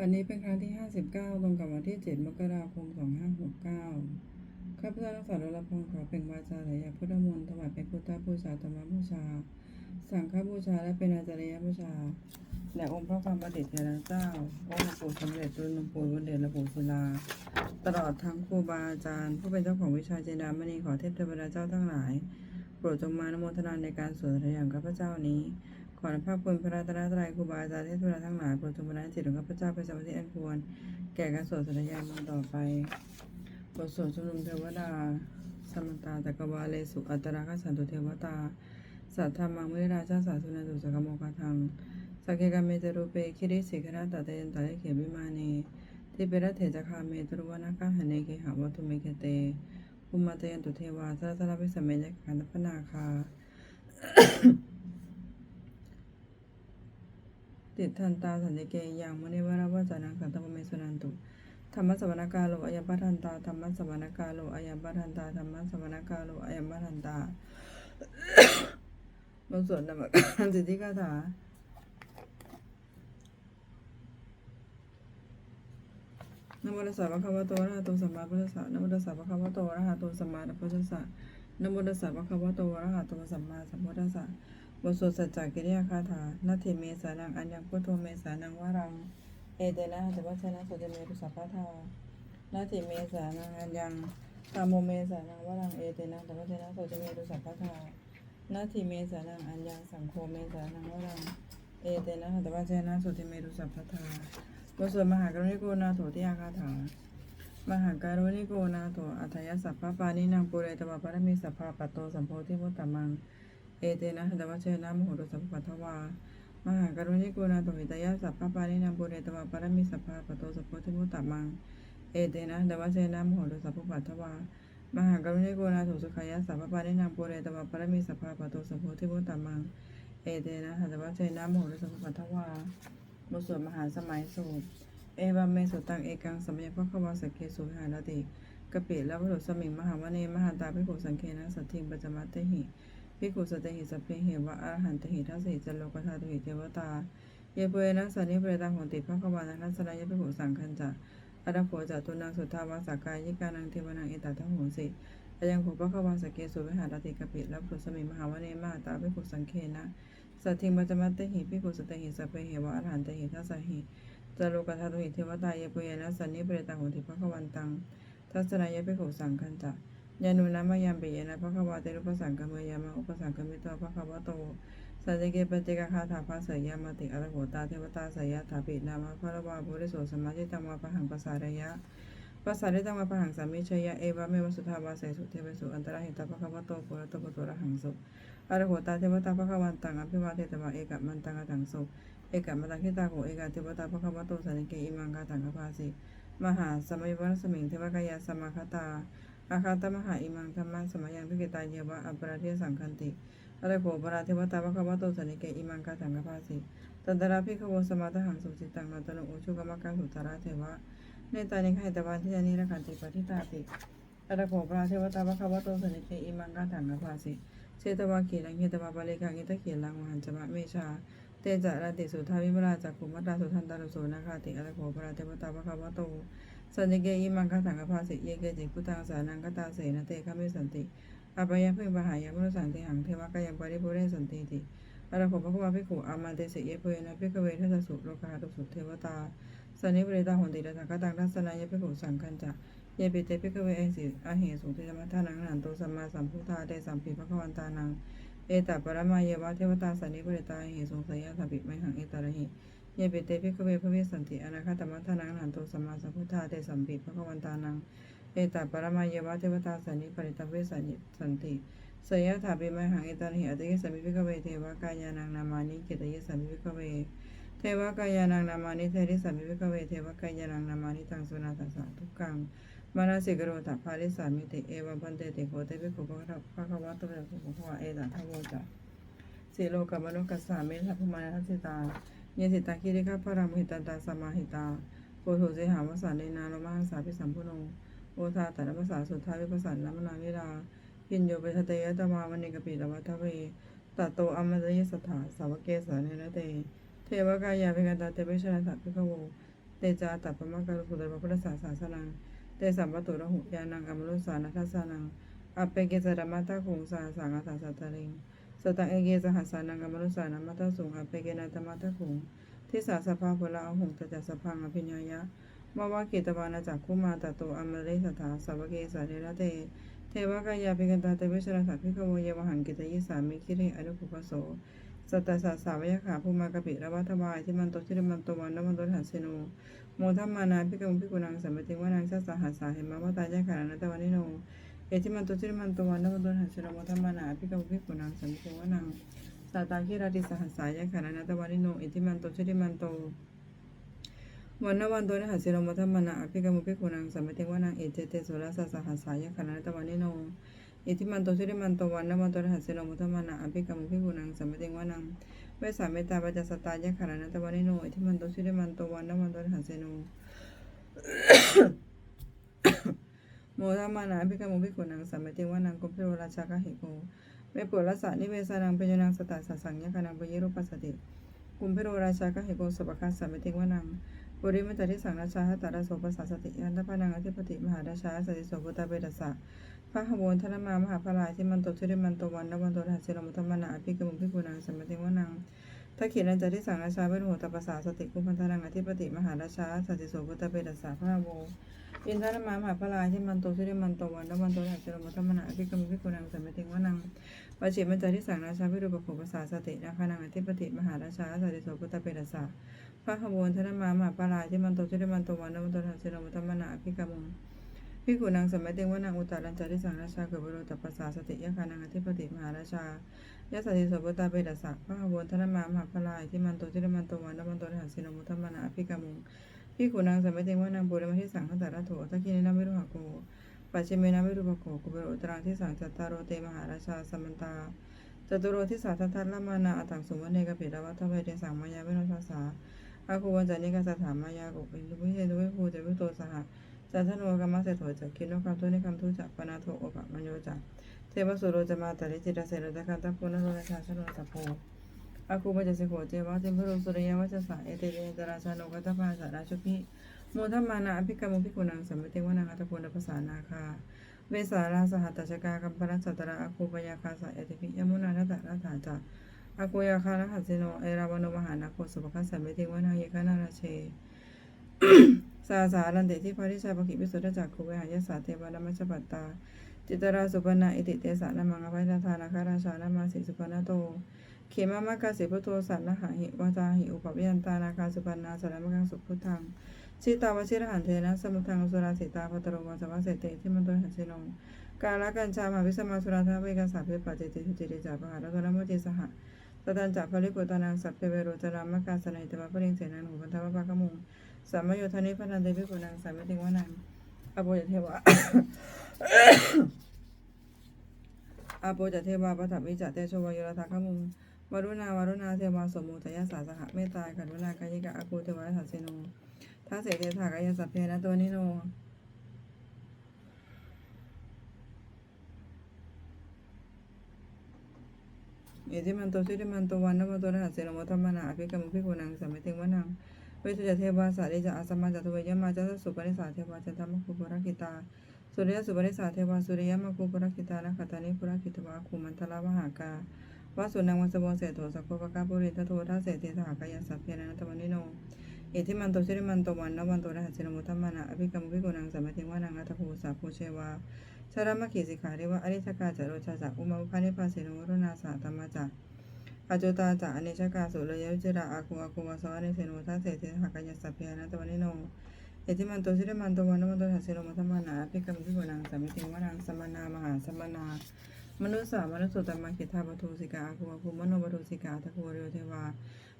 วันนี้เป็นครั้งที่ 59 ตรงกับวันที่ 7 มกราคม 2569 ข้าพเจ้ารักษาลพรขอเป็นวาจาและยพุทธมนต์ถวายเป็นพุทธบูชาธรรมบูชา สังฆบูชาและเป็นอาจารยบูชาและองค์พระความประดิษฐ์เทระเจ้า องค์หลวงปู่สมเด็จรุ่นหลวงปู่รุ่นเดชและปู่ศิลา ตลอดทั้งครูบาอาจารย์ ผู้เป็นเจ้าของวิชาเจดามณีขอเทพเทวดาเจ้าทั้งหลาย โปรดจงมานโมทนาในการสวดธรรมอย่างข้าพเจ้านี้ ขอพระคุณพระรัตนตรัยครูบาอาจารย์เทพเทวดาทั้งหลายโปรดจงบันดาลจิตของข้าพเจ้าเป็นสมาธิอันควร แก่การสวดสัญญาณต่อไปบทสวดชุมนุมเทวดา สมตตาตะกวาเลสุอัตราคสันตุเทวตา สัทธรรมังมิราชาสาสุนันตุสกโมคาทังสักเคกามเมตรูเปคิริสิกขาตะเตยันตะเลเขบิมาเนทิเปรเถจคาเมตรุวนาคาหเนเกหาวัตุเมเกเตภูมิเตยันตุเทวาสระสระพิสมเมยขันตพนาคา ติดทันตาสันติเกยังมุนิวราวจานังสันตปเมสุนันตุธรรมสวรรกาโลอายปัทันตาธรรมสวรรกาโลอายปัทันตาธรรมสวรรกาโลอายปัทันตาบทสวดนามกาสิทธิคาถานะโมตัสสะภะคะวะโตอะระหะโตสัมมาสัมพุทธัสสะนะโมตัสสะภะคะวะโตอะระหะโตสัมมาสัมพุทธัสสะนะโมตัสสะภะคะวะโตอะระหะโตสัมมาสัมพุทธัสสะ บทสวดสัจจกิริยาคาถานาทิเมสานังอัญญพุทโธเมสานังวารัง เอเตนะหัตถวัชนะโสติเมตุสัพพะทานาทิเมสานังอัญญตามโมเมสานังวรัง เอเตนะหัตถวัชนะโสติเมตุสัพพะทานาทิเมสานังอัญญสังโฆเมสานังวรัง เอเตนะหัตถวัชนะโสติเมตุสัพพะทาบทสวดมหากรุณิโกนาโถที่อาคาถามหาการุณิโกนาโถอัทยสัพพะปานินางปุเรตวะปรมิสัพพะปัตโตสัมโพธิมุตตะมัง เอเตนะหัตวัชนะมโหตุสัพพะทวามหากรุณิโกนาโตหิตายสัพพะปานินามปุเรตวะปรมิสัพพะปโตสัพพทิมุตตมัง เอเตนะดวะเสนามโหตุสัพพะปัทวามหากรุณิโกนาโตสุขายาสัพพะปานินามปุเรตวะปรมิสัพพะปโตสัพพทิมุตตมัง เอเตนะดวะเสนามโหตุสัพพะปัทวาบทสวดมหาสมัยสูตรเอวามเมสุตังเอกังสมัยพระควาสกเคสุหารติกปิและวัตถุสมิงมหาวเนมหาตาภิกขุสังเคนะสัตถิงปัจจมัตเตหิ ภิกขุสตหิสัพเพเหวะอรหันตหิทัสสิจโลกธาตุหิเทวตา เยเปยนัสสานิเปรตังโหติภะคะวานังนัสสนายะภิกขุสังคันจะอัโขจะตุนังสุทธาวาสกายิกานังเทวนังเอตทังโหสิอายังโขภะคะวาสเกสุวิหารติกปิและพุสมิมหาวเนมาตาภิกขุสังเคนะสัตถิงปัจมัตเตหิภิกขุสตหิสัพเพเหวะอรหันตหิทัสสะหิจโลกธาตุหิเทวตา เยเปยนัสสานิเปรตังโหติภะคะวันตังทัสนายะภิกขุสังคันจะ ยานุนามายามเปยนะพระขวาเตรุปสังกเมยามาอุปสังกมิตัวพระขวะโตสัจเกปเจกคาถาภาเสยามาติอรโหตาเทวตาสยะถาปินามาพระวาบุริโสสมาจิตังวาปะหังปัสสารยะปัสสาริตังวาปหังสามิชยะเอวะเมวสุทาวาเสสุเทวสุอันตรหิตาพระขวโตโกรตปตุระหังสุอรโหตาเทวตาพระขวันตังอภิวาเทตวะเอกมันตังอตังสุเอกมันตังคิตาโหเอกเทวตาพระขวโตสันเกอิมังกาตังกภาสิมหาสมัยวรสมิงเทวกายาสมาคตา อาคาตมหาอิมังธรรมังสมัยยังพิกิตายเยวะอัปราเทสังคันติอะไรโขปราเทวตาภควะโตสันิเกอิมังกาถังกภาสิตันตระพิขโวสมาตหังสุจิตังนันตโนโอชุกมะกังสุตระเทวะเนตานิไขตวันที่ยานิระคันติปทิตาติอะไรโขปราเทวตาภควะโตสันิเกอิมังกาถังกภาสิเชตวาขีลังเฮตวาปาเลกังเอตเขียลังมหันจมะเมชาเตจาราติสุทาวิมราจักขุมัตตาสุทันตารุโสนาคาติอะไรโขปราเทวตาภควะโต สันติเกอิมังคถังกภาสิเยเกจิพุตังสานังกตาเสนเตคามิสันติอาปยังเพ่งปหายามนุสันติหังเทวะกายังปริปุเรสันติติอรโขภควาภิกขุอามาเตสิเยเปนะภิกขเวทัสสุโลกาตุสุเทวตาสันนิปริตาหนติระสังกตังทัสนายภิกขุสังคันจะเยปิเตภิกขเวเอสิอเหสุเทมัทธานังหันโตสัมมาสัมพุทธาเตสัมปิภควันตานังเอตัปรมาเยวะเทวตาสันนิปริตาเหสุสยะสัมปิไมหังเอตระหิ เยปิเตภิกเวพระเวสสันติอนาคตมัทธานังหันโตสัมมาสัมพุทธาเตสัมปิพระวันตานังเอตาปรมาเยวะเทวตาสันนิปริตเวสันสันติสยถาปิมหังเอตานิอัตเยสัมมิภิกเวเทวกายานังนามานิเกตเยสัมมิภิกเวเทวกายานังนามานิเทริสัมมิภิกเวเทวกายานังนามานิตังสุนาตัสสะทุกังมานาสิกโรตภาริสามิติเอวะพันเตติโกเตภิกขุภะภะคะวะโตเตภิกขุภะเอตาทโวจะสีโลกัมมโนกัสสามิทัพพมานัสสิตา เยสิตาคิริกาพระมหิตันตาสมาหิตาโพธุเสหาวสานเนนาโลมาหสาพิสัมพุโนโอทาตระภาษาสุทธาวิปัสสันลมนาวิราพินโยเปทเตยตมามณิกปิตวัทเวตัตโตอมตยสถาสาวเกสาเนรเต เทวกายาเิกันตาเตเปชนะสัพพิกโวเตจาตัปปมะกะรุสุตระพุทธศาสนาเตสัมปตุระหุยานังอมรุสานัทสานังอเปเกสรมัตตะคงสาสังฆาสัตตะเรง สตังเอเกสหัสสานังอมรุสานัมัตตสุงอเปเกนาตมัตตะคงทิสาสภาภุละอหุงตจัสพังอภิญญายะมาวะเกตวานาจักคุมาตโตอมริสถาสาวเกสาเรระเต เทวกายาปิกันตาเตวิชรสักพิขโมเยวหังกิตยิสามิคิริอนุปุปโสสัตตสาสาวยขาภูมากปิระวัตวายที่มันโตชิริมันโตวันนมันโตหัสสิโนโมทัมมานาพิกมุพิกุนังสัมปติวานังสัสสหัสสาเหมาวตายะขานัตวันิโน เอทิมันโตชิริมันโตวันนมันโตหัสสิโนโมทัมมานาพิกมุพิกุนังสัมปติวานังสัตตาคิราติสหัสสายะขานัตวันนิโนเอทิมันโตชิริมันโตวันนวันโตนะหัสสิโรมัทมนาอภิกรรมุภิกุนังสัมปติวานังเอเจเตสุรสัสสหัสสายะขณะตวันนิโนอิทิมันโตชิริมันโตวันนวันโตนะหัสสิโรมัทมนาอภิกรรมุภิกุนังสัมปติวานังเวสาเมตตาปัจจสตายะขณะตวันนิโนอิทิมันโตชิริมันโตวันนวันโตนะหัสสิโน โมทัมมานาอภิกรรมุภิกุนังสัมปติวานังกุมพิโรราชากะหิโกเวปุรัสะนิเวสานังเปญนังสตัสสะสังยะขณะปยิรุปัสสติกุมพิโรราชากะหิโกสุปคัสสัมปติวานังปุริมัจจทิสังราชาหตาราโสปัสสติยันทพนังอธิปติมหาราชาสติโสพุตาเปตสะพระขบวนธนมามหาพลายที่มันโตชิริมันโตวันนวันโตหัสเจรมุตมนาอภิกมุพิกุนังสัมปติวานัง ทักขินันจทิสังราชาเป็นหัวตปสาสติกุพันธนังอธิปติมหาราชาสติโสพุตเปตสะพระขบวอินทรมามหาพลายที่มันโตชิริมันโตวันนวันโตหัสเจรมุตมนาอภิกรมพิกุนังสัมปติงวนังวชิมันจจทิสังราชาวิรุปโภปสาสตินาคานังอธิปติมหาราชาสติโสพุตเปตสะพระขบวนธนมามหาปลายที่มันโตชิริมันโตวันนมันโตทันเสนมุตมนาพิกามุ พิกุนางสมัยเตงว่านางอุตตรัญจาริสังราชาเกิดบรุตัปปสาสติยะคานางอธิปติมหาราชายะสติสมุตตาเปตสะพระขบวนธนมามหาปลายที่มันโตชิริมันโตวันมันโตทันเสนมุตมนาพิกามุงพิกุนางสมัยเตงว่านางบุรมาที่สังฆตระโถทักขินนามิรุหะโกปัจเจเมนามิรุปะโกกุเบรุตรังที่สังจัตตารโรเตมหาราชาสมันตาจตุโรที่สาทัทัตละมานาอัตังสุวรรณเนกเปิรวัตถเวเดสังมายาเวโนทัสสาอาคูวันจันิกาสถามายากุปินทุพิเชตุเวภูเจวิโตสหจั นทโนกรรมเสถโถจักคิโนคำทุนิคำทุจักปนาโทโอปะมโยจักเทวสุโรจมาตริจิตาเสรตะคันตะปุณโรราชาชโนตะโพอาคูปัจจสิโขเจวะเทมพรุสุริยวัจสะเอเตเรตราชาโนกัตภาสาราชุพิโมทัมานาอภิกรรมภิกุนังสัมปติวนาคตะปุณภาษานาคา เวสาราสหัตชกากัมปนัสสตระอาคูปยาคาสะเอติปิยมุนานาตะนาถาจาอากุยาคานะหัสสิโนเอราวโนมหานาโคสุปคัสสัมเติวนาเยคานาราเช สาสารันเตที่พาริชาปกิปิสุทธจักขุเวหายสาเทวนามัชปัตตา จิตราสุปนาอิติเตสานามังอภัยทานาคาราชานามาสิสุปนาโต เขมามากาสิพุทโธสันนหะหิวาตาหิอุปวิยันตานาคาสุปนาสารมังสุพุทธังชิตาวชิรหันเทนะสมุทังสุราสิตาพัตโรวัสวะเสเตที่มันตัวหันสิโนกาลกัญชามาวิสมาสุราธาเวกัสสาเพปัจเจติทุจิริจาปหารัตนโมจิสหะ ตตันจักภริกุตานังสัพเพเวโรจรามกาสนัยตมะปริงเสนังหุพันธวปะกะมุงสัมมโยธนิพันธันเตวิกุนังสัมมติงวานังอโปจเทวะอาโปจเทวาปฐวิจเตโชวโยรทาคมุงวรุณาวรุณาเทวาสมุทยาสาสหะเมตตากรุณากายิกะอาคูเทวาสัสสิโนทัสเสเทถากายสัพเพนะตัวนิโน เอติมันโตชิติมันโตวันนมันโตนะหัสเสนโมทัมมนาอภิกรรมภิกุนังสัมมิติงวนังเวชจเทวาสาริจะอาสมาจัตุเวยมาจัสสุปนิสาเทวาจันทมคุปุรกิตาสุริยสุปนิสาเทวาสุริยมคุปุรกิตานะคตานิปุรกิตวาคุมันทลาวหากาวาสุนังวัสบงเสโถสัพพะกาปุริตโททัสเสติสหกายสัพเพนะตวันนิโนเอติมันโตชิริมันโตวันนวันโตนะหัสเสนโมทัมมนาอภิกรรมภิกุนังสัมมิติวนังอัตถภูสาภูเชวา ชารามขีสิกขาเรวะอริชกาจโรชาจักอุมาอุคานิพาเสนวรุณาสาธรรมจักอาจุตาจักอเนชกาสุรยวิจระอาคุอาคุวาสวะเนเสนวทัสเสติหากายสัพเพนะตวันิโนเอติมันโตสิเรมันโตวันนมันโตหัสเสนโมทัมมานาภิกรรมภิกุนังสัมมิติวนังสมนามหาสมนามนุสสามนุสสุตตมะคิทาปทุสิกาอาคุอาคุมโนปทุสิกาตะคุวริโยเทวา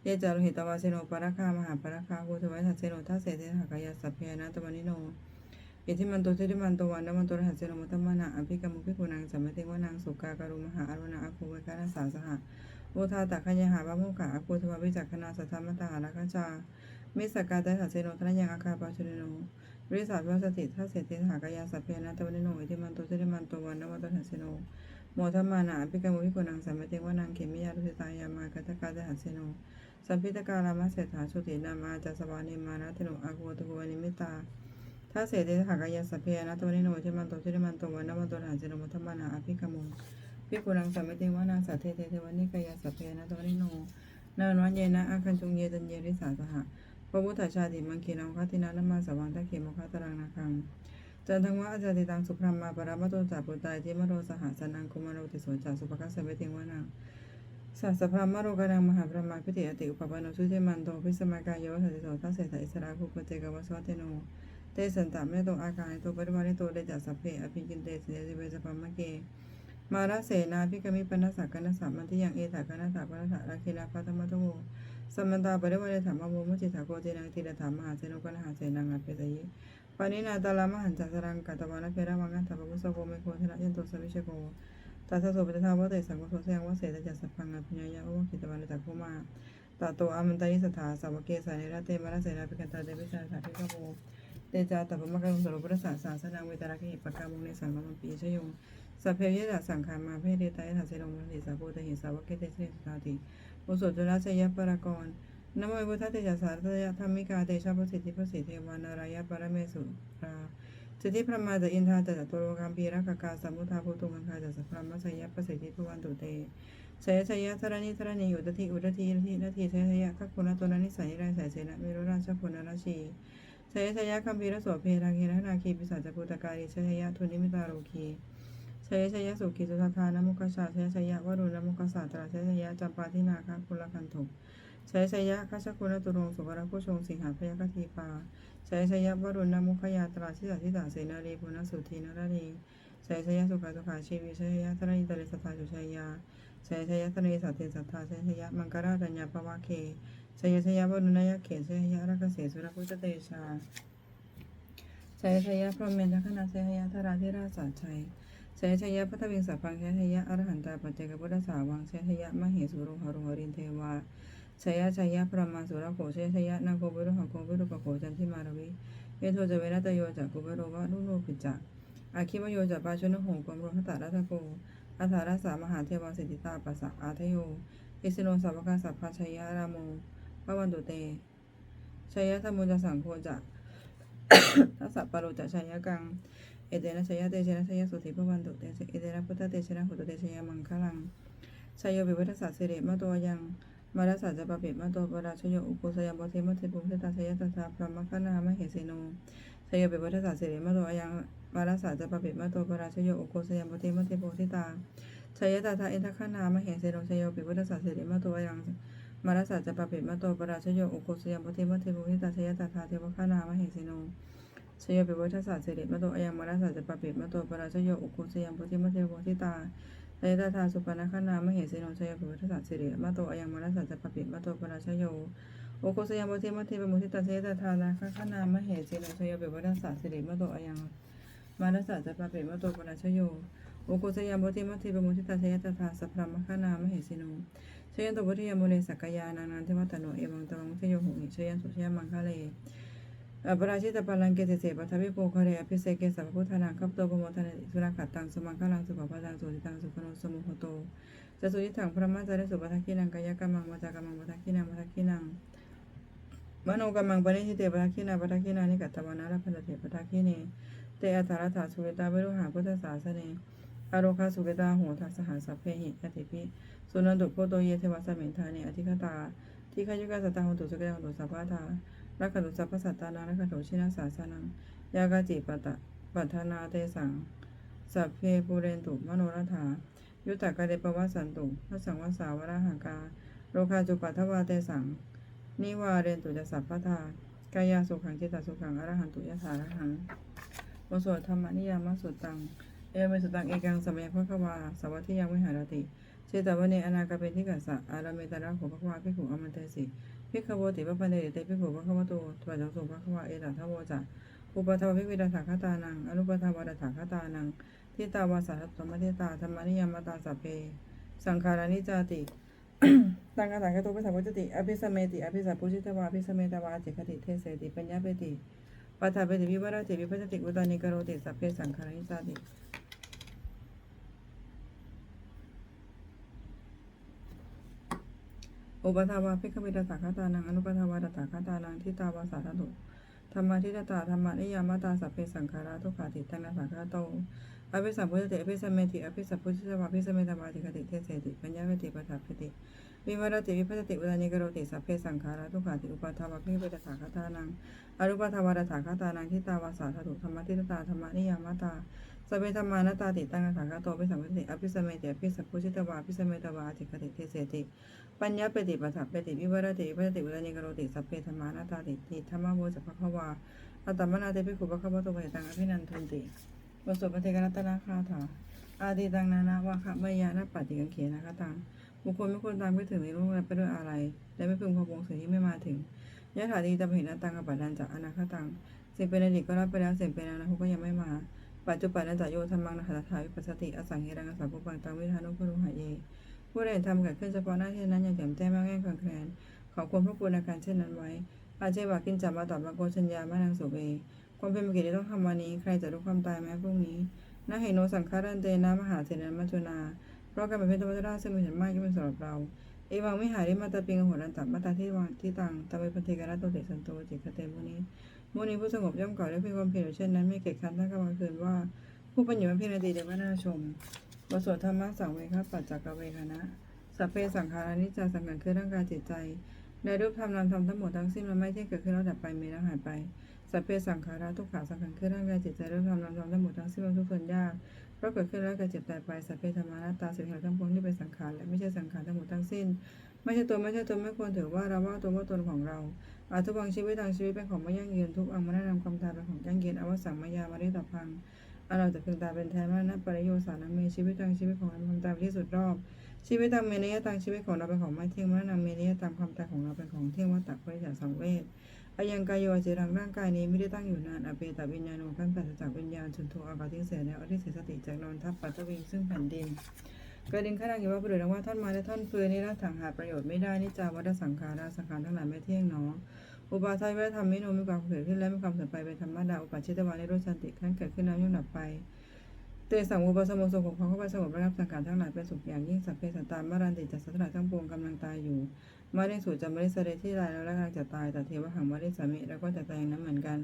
เยจารุหิตวาเสโนปะระคามหาปะระคาคุเทวทัสเสโนทัสเสติหากายสัพเพนะตวันิโน อิทิมันโตชิริมันโตวันนมันโตรหัสเจรมุตตมะนะอภิกรรมุภิกุนังสัมมติวานางสุกากรุมหาอรุณาอาคูเวกานาสาสหะโอทาตักขยหาบามุขะอาคูทววิจักขณาสัทธมตาหาราคจามิสกาตสัสเซโนทนยังอาคาปาชุริโนริสาพิวสติทัสเสติหากายาสัพเพนะตวันโนอิทิมันโตชิริมันโตวันนมันโตรหัสเซโนโมทมานะอภิกรรมุภิกุนังสัมมติวานางเขมิยารุสิตายามากตกาตหัสเซโนสัมพิตการามะเศรษฐาชุตินามาจัสวานิมานะเทโนอาโกตุโกวนิมิตา ถ้าเสติหากายาสพเพนะตัวนิโนทิมันโตทิมันโตวันนมันโตหานเจโนมัทมานาอภิกมงพิกุรังสัมมิติวานาสัทเทเทเทวันนิกายาสพเพนะตัวนิโนนาวันเยนะอาคันจุงเยตันเยริสาสหะพระพุทธชาติมังคีนังคัตินานามาสวังตะเขมคะตรังนาคังจันทังวะอาจารติตังสุพรหมาปรามโตจาปุตตายทิมโรสหัสนังกุมาโรติโสจาสุภคัสสะเวติงวานังสัสสะพรหมโรกนังมหาพรมาพิติอติอุปปานโนสุเทมันโตพิสมากายโยสัสสิโสทัสเสสอิสราภุปเจกวสวัตโน เตสันตามเมโตอากายโตปริวาริโตเดจัสสพเพอภิกินเตสเนสิเวสพมะเก มาราเสนาพิกมิปนัสสะกนัสสะมันทิยังเอถากนัสสะปนัสสะราคินาพัตมะโตสัมมันตาปริวาริธรรมโมมุจิตาโกเจนังติระธรรมหาเสนุกนหาเสนังอภิสยิปานินาตาลามหันจัสรังกัตวานะเพระวังกันทัพพุสโกเมโคเทนะยันโตสมิเชโกตัสสะโสปะทาวะเตสังโฆโสเสยังวะเสตจัสสพังอภิญญายะโอคิตวานิจักขุมาตาโตอามันตานิสถาสาวเกสานิระเตมะระเสนาภิกันตาเดวิสาสาภิกโม เตจาตัปมะกังสรุปรสสะสาสนังเวตระกิปะกามุงในสังมังปีชยงสัพเพยะสังขามาเพเดตายะเสนงมุนิสาโพตหิสาวะเกเตเสสาติโอโสจุลาเสยประกรนโมพุทธเตจาสาธยธรรมิกาเตชะพุทธิพุทธิวานารายปรเมสุราสิทธิพระมาจะอินทาจะจตุโลกัมพีรักกาสัมุทาภูตุงังคาจะสัพพรมสยะปสิทธิภวันตุเตเสยชยธรณิธรณีอุตติอุตติอิทินาทีเสยชยกักุณตุนานิสัยไรสายเสนะเมรุราชพุนราชี เสยชยะคัมภีรโสเพราคีนะนาคีปิสัจพุตการิเสยชยะทุนิมิตาโรคีเสยชยะสุขีสุทธานมุขชาเสยชยะวรุณมุขสาตราเสยชยะจัมปาทินาคคุลคันถุใช้ชยะคัชกุณตุรงสุวรรณผู้ชงสิงหาพยกทีปาช้ชยะวรุณมุขยาตราชิตาชิตาเสนารีปุณสุธีนรณีช้ชยะสุขาสุขาชีวิช้ชยะธนิตริสัทธาจุชยยาใช้ชยะธนิสัตติสัทธาช้ชยะมังคราดัญญาปวะเค ใช้ชยะวรุณยะเขใช้ชยะรักเสสุรพุทธเตชาใช้ชยะพรหมเมนทคณะใช้ชยะธราธิราชสัจชัยใช้ชยะพัทวิงสัพพังใช้ชยะอรหันตาปัจเจกพุทธสาวังใช้ชยะมเหสุรุหรุหรินเทวาชยะชยะพระมาสุรโขเชชยะนาโกวิรุหโกวิรุปโขจันทิมารวิเยโทจเวรตโยจักกุเวโรวะนุโนปิจักอาคิมโยจักปาชุนหงกมโรหตารัตโกอัฏฐารัสามหาเทวาสิทธิตาปัสสะอาทโยอิสโนสัพพะสัพพชยะรามโม ปวันตุเตชัยยะธรรมุจสังโฆจะทัสสะปะโรจะชัยยะกัง เอเตนะชัยยะเตชนะชัยยะสุติปวันตุเตเอเตนะพุทธเตชนะหุตุเตชัยยะมังคลังชัยโยปิวัฏสัสสิริมะตัวยังมาราสาจะปะเปมาโตปราชโยอุปสยามโพเทมเทปุเทตาสยตถาพระมคณามเหสีโนสยเปิวัฏสาสิริมาตอายังมาราสาจะปะเปมาโตปราชโยอุปสยามโพเทมเทปุเทตาสยตถาอินทคณามเหสีโนสยเปิวัฏสาสิริมาตอายัง มารสาจะปะเปิมาโตปราชโยอุปสยามโพเทมเทปุเทตาสยตถาเทวคณามเหสีโนสยเปิวัฏสาสิริมาโตอยังมารสาจะปะเปิมาโตปราชโยอุปสยามโพเทมเทปุเทตาสยตถาสุปนาคณามเหสีโนชยปุถุสัสสิริมาโตอยังมารสัจะปะปิมาโตปราชโยโอโคสยามโพธิมัทเทปมุทิตาเสตถานาคคณามเหสีโนชยปุถุสัสสิริมาโตอยังมารสัจะปะปิมาโตปราชโย โอโคสยามโพธิมัทเทปมุทิตาเสตถาสัพพมคณามเหสีโนชยันตพุทธิยมุเลสักยานานันเทวัตโนเอวังตวังเทโยหุหิชยันสุชยมังคะเลอปราชิตปาลังเกเสเสปัทวิโปคะเรอภิเสเกสัพพุทธานังคัปโตปโมทนาสุราขัดตังสมังคลังสุปปะตังสุติตังสุขโนสมุหโตจะสุจิถังพระมาจาริสุปทักขินังกายกรรมังวาจากรรมังปทักขินังปทักขินังมโนกรรมังปณิทิเตปทักขินาปทักขินานิกัตตวานาลพันเตปทักขิเนเตอัฏฐารัฐาสุเวตาวิรุหาพุทธศาสเน อโรคาสุเวตาโหทัสสหัสสัพเพหิอติปิสุนันตุโพโตเยเทวสมินทานิอธิคตา ที่ขยุกาสตาหุตุสุเกหุตุสัพพะทารักขตุสัพพสัตตานังรักขตุชินาสาสนังยากาจิปตะปัทนาเตสังสัพเพปุเรนตุมโนรัฐายุตตะกะเดปวัสสันตุพระสังวสาวราหังกาโรคาจุปัทวาเตสัง นิวาเรนตุจะสัพพทากายาสุขังจิตตสุขังอรหันตุยะถารหังบทสวดธรรมนิยามสุตตัง เอเมสุตังเอกังสมัยพระควาสวัสทิยังวิหารติเชตวันเนอนาคาเปนิกัสสะอาราเมตระโขภควาพิขุอมันเตสิพิขโวติปปันเดเตพิขุปะขวโตทวจังสุปะขวะเอตัทโวจะอุปทวพิวิดาถาคตานังอนุปทวดาถาคตานังทิตาวาสาธรรมทิตาธรรมนิยามตาสัพเพสังขารานิจาติตังกตังกตุปสัพพุจติอภิสเมติอภิสัพพุชิตวาอภิสเมตวาจิคติเทเสติปัญญาเปติปัฏฐาเปติวิวรติวิปัสสติอุตานิกโรติสัพเพสังขารานิจาติ อุปทาวาภิกเวตถาคตานังอนุปทาวาตถาคตานังทิตาวาสาธตุธรรมาทิตตาธรรมานิยามตาสัพเพสังขาราทุกขาติตังนาภาคาโตอภิสัมพุทธติอภิสัมเมติอภิสัพพุทธสวาภิสัมเมตวาติคติเทเสติปัญญาเวติปทัพพติวิวรติวิพัสติอุดานิกโรติสัพเพสังขาราทุกขาติอุปทาวาภิกเวตถาคตานังอนุปทาวาตถาคตานังทิตาวาสาธตุธรรมทิตตาธรรมานิยามตาสัพเพธรรมานาตาติตังนาถาคาโตปิสัมพุทธิอภิสมเมติอภิสัพพุชิตวาภิสมเมตวาติคติเทเสติ ปัญญาปฏิปทัพปฏิวิวรติวิปติอุรณิกโรติสัพเพธรรมานาตาติติธรรมโวสัพพะวาอัตมนาเตปิขุปะคะวะโตเวตังอภินันทุนติบทสวดปฏิกรัตนาคาถาอาดิตังนานาวาคะมยานาปฏิกังเขนะคะตังบุคคลไม่ควรตามไปถึงในโลกนั้นไปด้วยอะไร และไม่พึงพะวงสิ่งที่ไม่มาถึงยะถาดีตะเห็นตังกับปัจจันจากอนาคตังสิ่งเป็นอดีตก็รับไปแล้วสิ่งเป็นอนาคตก็ยังไม่มา ปัจจุบันนันจะโยธรรมังนะหัตถาวิปัสสติอสังเฮรังอสังปุปังตังวิธานุพรุหะเย ผู้ใดทำเกิดขึ้นเฉพาะหน้าที่นนั้นอย่างแจ่มแจ้งมากแง่คลอนแคลนขอควรพระคุณอาการเช่นนั้นไว้อาเจวากินจามาตอบมาโกชัญญามานังสุเบความเป็นมกิจที่ต้องทำวันนี้ ใครจะรู้ความตายแม้พรุ่งนี้นาเหโนสังฆารันเตนะมหาเสนามัจจุนาเพราะการเป็นเพชรวัชราชซึ่งมีเห็นมากที่เป็นสำหรับเรา เอวังวิหาริมาตาปิงโหรันตับมาตาที่วางที่ตังตะเวพันเทกรัตโตเตสันโตจิกเตมุนีมุนีผู้สงบย่อมก่อด้วยเพียงความเพียรเช่นนั้นไม่เกียจคร้านทั้งกลางคืนว่า ผู้ปัญญาเพียรดีเดียวก็น่าชม บทสวดธรรมะสังเวคปัจจักรเวคณะสัพเพสังขารานิจจสังขารคือร่างกายจิตใจในรูปธรรมนามธรรมทั้งหมดทั้งสิ้นมันไม่เที่ยงเกิดขึ้นแล้วดับไปมีแล้วหายไปสัพเพสังขาราทุกขาสังขารคือร่างกายจิตใจรูปธรรมนามธรรมทั้งหมดทั้งสิ้นมันทุกส่วนยากเพราะเกิดขึ้นแล้วก็เจ็บตายไปสัพเพธรรมานาตตาสิ่งทั้งปวงที่เป็นสังขารและไม่ใช่สังขารทั้งหมดทั้งสิ้น ไม่ใช่ตัวไม่ใช่ตนไม่ควรถือว่าเราว่าตัวว่าตนของเราอาทุกวังชีวิตทางชีวิตเป็นของไม่ยั่งยืนทุกอังมานนำความตายเป็นของยั่งยืนอวสังมายามาริตพัง อันเราจะพึงตาเป็นแทนว่านัปริโยสานังเมชีวิตทางชีวิตของเราเป็นความตายที่สุดรอบ ชีวิตตามเมนิยตามชีวิตของเราเป็นของไม่เที่ยงมรณะเมนิยตามความตายของเราเป็นของเที่ยงวัตตะปริจจสังเวชอายังกายโยจิรังร่างกายนี้ไม่ได้ตั้งอยู่นานอเปตวิญญาณงขั้นปราศจากวิญญาณจนถูกอากาศทิ้งเสียแล้วอธิเสสติจากนอนทับปัตตวิงซึ่งแผ่นดินกระดินข้ารังอยู่ว่าประดี๋ยวว่าท่านมาและท่านเฟือนี่ละถังหาประโยชน์ไม่ได้นิจาวัฏสังขาราสังขารทั้งหลายไม่เที่ยงหนอ อุปาทายวัฏธรรมมิโนมีความเกิดขึ้นและมีความเสื่อมไปเป็นธรรมดาอุปาชิตวานิโรธสันติขั้นเกิดขึ้นแล้วย่อมดับไปเตสังอุปสมโมสของควาเข้าไปสงบระงับสังขารทั้งหลายเป็นสุขอย่างยิ่งสัพเพสัตตามารันติจัสสตราทั้งปวงกำลังตายอยู่มาได้สู่จำไม่ได้เสด็จที่ตายแล้วและกำลังจะตายแต่เทวหังมาได้สามิแล้วก็จะตายอย่างนั้นเหมือนกัน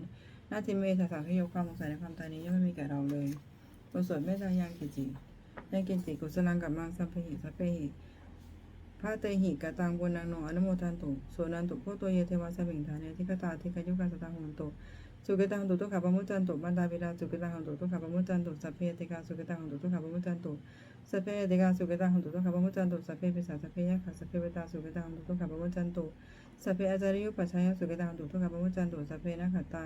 หน้าทิเมสสังขยกความสงสัยในความตายนี้ย่อมไม่มีแก่เราเลยบทสวดเมตตายังกิจิยังกิจิกุศลังกับมังสัมเพหิสัพเพหิ พระเตหิกตังบุญนังนองอนุโมทันตุโสนันตุโพตัวเยเทวาสมิงฐานเนทิกตาทิกายุกาสตาหุนตุสุกตังตุตุขับปมุจันตุมันดาบิดาสุกตังตุตุขับปมุจันตุสัพเพติกาสุกตังตุตุขับปมุจันตุสัพเพติกาสุกตังตุตุขับปมุจันตุสัพเพปิสาสัพเพยะขัสัพเพเวตาสุกตังตุตุขับปมุจันตุสัพเพอาจาริยุปัชฌายสุกตังตุตุขับปมุจันตุสัพเพนะขัตตา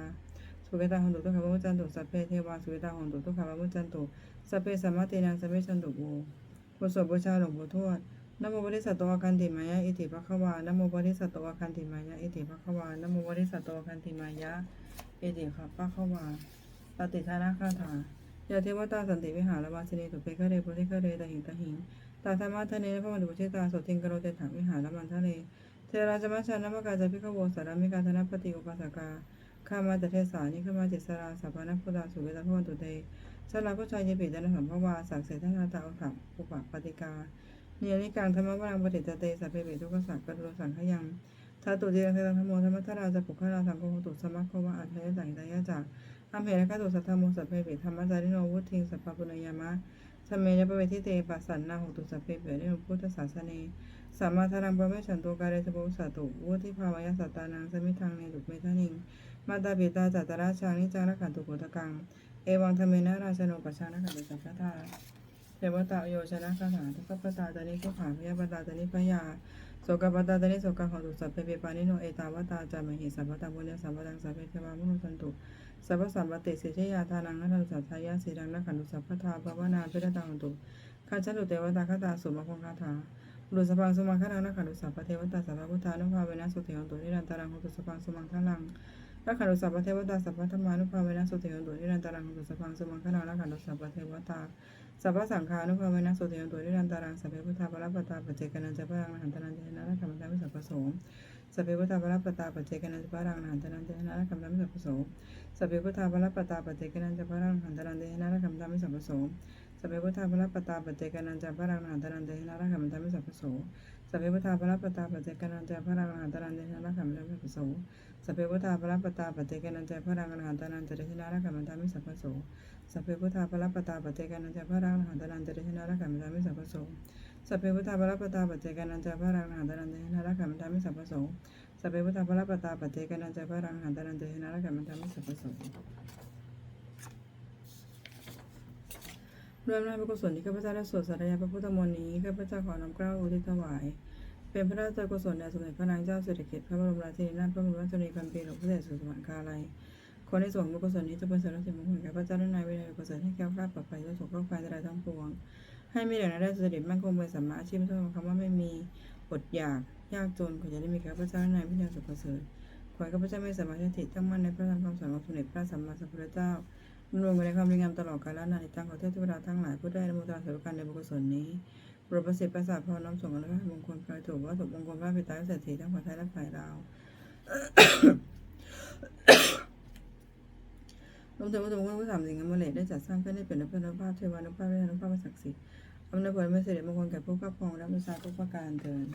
สุกตังตุตุขับปมุจันตุสัพเพเทวาสุกตังตุตุขับปมุจันตุสัพเพสัมมาเตนังสัพเพชันตุโวบทสวดบูชาหลวงปู่ทวด นโมบริสัตตวาคันติมายะอิติภะควานโมบริสัตตวาคันติมายะอิติภะควานโมบริสัตตวาคันติมายะเอติขป้าเข้าปฏิทานาคาถายาเทวตาสันติวิหารวาสินีตุเปคะเรปุริคะเรตหิงตหิงตาธรรมะทะเนพระมันตุปุชิตาโสติงกโรเตถังวิหารมันทะเลเทราจมัชานมกาจะพิขโวสารมิกาธนปฏิอุปสกาข้ามาแตเทสานิขมาจิสราสัพพนพุทธาสุเวตพระวันตุเตชลาผู้ชายเยปิดานสัมภวาสักเสทนาตาอุถัมอุปปปฏิกา เนียนิกังธรรมวรังปฏิจเตสัพเพเปทุกขสักกรุสังขยังทาตุเจริญเทตังธรรมโมธรรมทราจะปุคลาสังโฆตุสมัคควะอัตถยจังตายะจักอัมเหระคตุสัทธโมสัพเพเปธรรมจาริโนวุทิงสัพพปุณยามะสเมยปเวทิเตปัสสันนาหตุสัพเพเปริโนพุทธศาสเนสัมมาทารังปะเมฉันโตกาเรสโพสตุวุทิภาวยสัตตานังสมิทังเนตุเมทานิงมาตาปิตาจัตตาราชานิจารขันตุโกตกัง เอวังธรรมเมนะราชโนปชานะขันตุสัพพทา เทวตาโยชนะคาถาทุกขปตาตานิทุกขาพยาปตาตานิพยาโสกปตาตานิโสกหตุสัพเพเปปานิโนเอตาวตาจามหิสัพพตังพุญญสัพพตังสัพเพเทวามุนุสันตุสัพพสัมปติสิทธิยาทานังนัตสัทธายาสีรังนักขันตุสัพพทาภาวนาพิรตังตุขันชนตุเทวตาคาตาสุมาคงคาถาบุรุสพังสุมังคารังนักขันตุสัพพเทวตาสัพพพุทธานุภาเวนะสุเทหตุนิรันตารังหตุสัพพังสุมังคารังนักขันตุสัพพเทวตาสัพพธรรมานุภาเวนะสุเทหตุนิรันตารังหตุสัพพังสุมังคารังนักขันตุสัพพเทวตา สัพพสังขานุภาเวนะสุติยนตุนิรันตารังสัพเพพุทธาปรัปตาปัจเจกนันจะพรังหันตนันเจนะรรมตังมิสัพพโสสัพเพพุทธาปรัปตาปัจเจกนันจะพรังหันตนันเจนะรรมตังมิสัพพโสสัพเพพุทธาปรัปตาปัจเจกนันจะพรังหันตนันเจนะรรมตังมิสัพพโสสัพเพพุทธาปรัปตาปัจเจกนันจะพรังหันตนันเจนะรรมตังมิสัพพโส สัพเพพุทธาภระปตาปัจเจกนันเจพระรังหันตรันเดชนะรักขมิรัพโสสัพเพพุทธาภระปตาปัจเจกนันเจพระรังหันตรันเจชนะรักขมิธามิสัพพโสสัพเพพุทธาภระปตาปัจเจกนันเจพระรังหันตรันเจชนะรักขมิธามิสัพพโสสัพเพพุทธาภระปตาปัจเจกนันเจพระรังหันตรันเจชนะรักขมิธามิสัพพโสสัพเพพุทธาภระปตาปัจเจกนันเจพระรังหันตรันเจชนะรักขมิธามิสัพพโส รวมแล้วเป็นกุศลที่ข้าพเจ้าได้สวดสาธยาพระพุทธมนต์นี้ข้าพเจ้าขอน้อมเกล้าอุทิศถวาย เป็นพระราชกุศลแด่สมเด็จพระนางเจ้าสิริกิติ์พระบรมราชินีนาถพระบรมราชินีพันปีหลวงพระเดชสุสวรรคาลัยคนที่สวงบุญกุศลนี้จะเป็นสารสิมงคลแก่พระเจ้าและนายวินัยกุศลให้แก้วคลาดปลอดภัยและสุขโรคภัยใดทั้งปวง ให้มีแต่ได้เสด็จมั่นคงเป็นสัมมาอาชีพไม่ต้องคำว่าไม่มีอดอยากยากจนขออย่าได้มีแก่พระเจ้าและนายวินัยสุขประเสริฐขอให้ข้าพเจ้าไม่สามารถที่ติตั้งมั่นในพระธรรมคำสอนของสมเด็จพระสัมมาสัมพุทธเจ้า รวมไปในความดีงามตลอดกาลนานตั้งของเทพเทวดาทั้งหลายผู้ได้อนุโมทนาสาธุการในบุญกุศลนี้โปรดประสิทธิ์ประสาทพรน้อมส่งอนุภาพมงคลพระถูกว่าถูกมงคลพระพิตาเศรษฐีทั้งฝ่ายไทยและฝ่ายลาวรวมถึงวัตถุมงคลผู้สามสิ่งอมเลตได้จัดสร้างขึ้นให้เป็นอนุภาพเทวานุภาพและอนุภาพศักดิ์สิทธิ์อำนวยผลไม่เสด็จมงคลแก่ผู้ครอบครองและประชาทุกประการเถิด